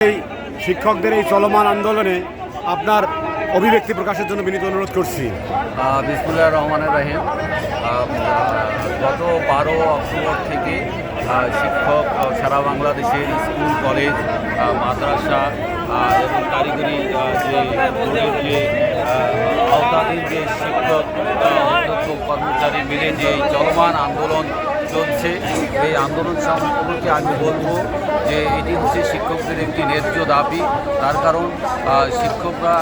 এই শিক্ষকদের এই চলমান আন্দোলনে আপনার অভিব্যক্তি প্রকাশের জন্য বিনীত অনুরোধ করছি। বিসমুল্লাহ রহমানের রাহিম। গত বারো অক্টোবর থেকে শিক্ষক সারা বাংলাদেশের স্কুল, কলেজ মাদ্রাসা এবং কারিগরি যে যে আওতাধীন যে শিক্ষক কর্মচারী মিলে যে চলমান আন্দোলন চলছে। এই আন্দোলন সম্পর্কে আমি বলব যে এটি হচ্ছে শিক্ষকদের একটি ন্যায্য দাবি। তার কারণ শিক্ষকরা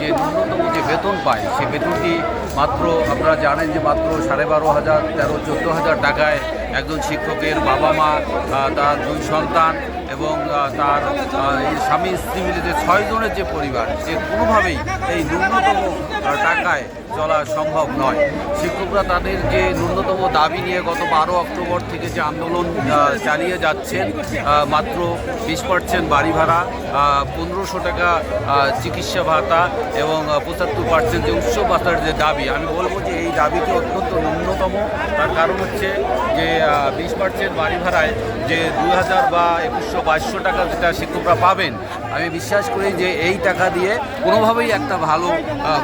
যে ন্যূনতম যে বেতন পায়, সে বেতনটি মাত্র, আপনারা জানেন যে মাত্র সাড়ে বারো হাজার, তেরো, চোদ্দ হাজার টাকায় একজন শিক্ষকের বাবা মা তার দুই সন্তান এবং তার স্বামী স্ত্রী মিলে যে ছয়জনের যে পরিবার সে কোনোভাবেই এই ন্যূনতম টাকায় চলা সম্ভব নয়। শিক্ষকরা তাদের যে ন্যূনতম দাবি নিয়ে গত বারো অক্টোবর থেকে যে আন্দোলন চালিয়ে যাচ্ছেন মাত্র বিশ পার্সেন্ট বাড়ি ভাড়া পনেরোশো টাকা চিকিৎসা ভাতা এবং পঁচাত্তর পার্সেন্ট যে উৎসব ভাতার যে দাবি, আমি বলব যে এই দাবিটি অত্যন্ত ন্যূনতম। তার কারণ হচ্ছে যে বিশ পার্সেন্ট বাড়ি ভাড়ায় যে দু হাজার বা একুশশো বাইশশো টাকা যেটা শিক্ষকরা পাবেন আমি বিশ্বাস করি যে এই টাকা দিয়ে কোনোভাবেই একটা ভালো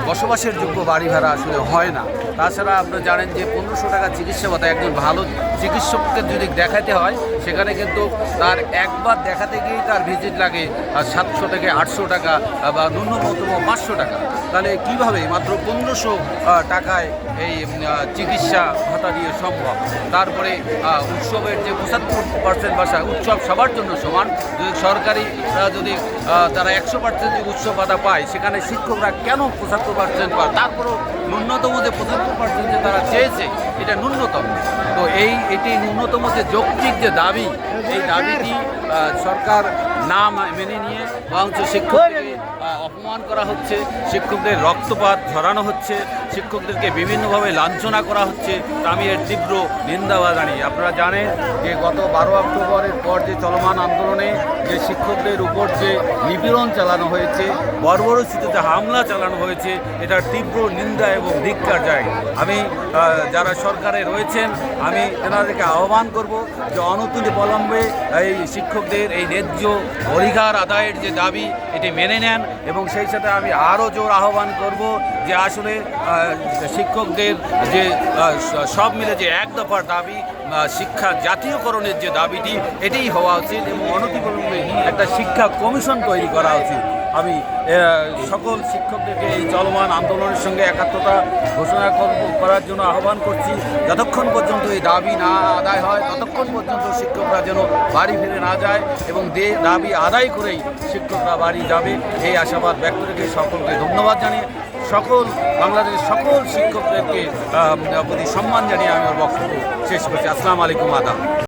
বসবাসের যোগ্য বাড়ি ভাড়া আসলে হয় না। তাছাড়া আপনারা জানেন যে পনেরোশো টাকা চিকিৎসা ভাতা একজন ভালো চিকিৎসককে যদি দেখাতে হয়, সেখানে কিন্তু তার একবার দেখাতে গিয়েই তার ভিজিট লাগে সাতশো থেকে আটশো টাকা বা ন্যূনতম পাঁচশো টাকা। তাহলে কীভাবে মাত্র পনেরোশো টাকায় এই চিকিৎসা ভাতা দিয়ে সম্ভব? তারপরে উৎসবের যে পঁচাত্তর পার্সেন্ট ভাষা উৎসব সবার জন্য সমান। যদি সরকারি যদি তারা একশো পার্সেন্ট যে উচ্চ ভাতা পায়, সেখানে শিক্ষকরা কেন পঁচাত্তর পার্সেন্ট পায় তারপরেও ন্যূনতম যে পঁচাত্তর পার্সেন্ট যে তারা চেয়েছে, এটা ন্যূনতম। তো এই, এটি ন্যূনতম যে যৌক্তিক যে দাবি, এই দাবিটি সরকার না মেনে নিয়ে বরঞ্চ শিক্ষকদেরকে অপমান করা হচ্ছে, শিক্ষকদের রক্তপাত ঝরানো হচ্ছে, শিক্ষকদেরকে বিভিন্নভাবে লাঞ্ছনা করা হচ্ছে আমি এর তীব্র নিন্দা জানি। আপনারা জানেন যে গত বারো অক্টোবরের পর যে চলমান আন্দোলনে যে শিক্ষকদের উপর যে নিপীড়ন চালানো হয়েছে বর্বরচিততে হামলা চালানো হয়েছে, এটার তীব্র নিন্দা এবং ধিক্কার যায় আমি যারা সরকারে রয়েছেন, আমি তেনাদেরকে আহ্বান করব যে অনতুল বিলম্বে এই শিক্ষকদের এই ন্যায্য অধিকার আদায়ের যে দাবি, এটি মেনে নেন এবং সেই সাথে আমি আরও জোর আহ্বান করব যে আসলে শিক্ষকদের যে সব মিলে যে এক দফার দাবি শিক্ষা জাতীয়করণের যে দাবিটি, এটাই হওয়া উচিত এবং অনতিবিলম্বে একটা শিক্ষা কমিশন তৈরি করা উচিত। আমি সকল শিক্ষকদেরকে এই চলমান আন্দোলনের সঙ্গে একাত্মতা ঘোষণা করার জন্য আহ্বান করছি। যতক্ষণ পর্যন্ত এই দাবি না আদায় হয়, ততক্ষণ পর্যন্ত শিক্ষকরা যেন বাড়ি ফিরে না যায় এবং দে, দাবি আদায় করেই শিক্ষকরা বাড়ি যাবে। এই আশাবাদ ব্যক্ত রেখে সকলকে ধন্যবাদ জানিয়ে, সকল বাংলাদেশের সকল শিক্ষকদেরকে প্রতি সম্মান জানিয়ে আমি আমার বক্তব্য শেষ করছি। আসসালামু আলাইকুম, আদাব।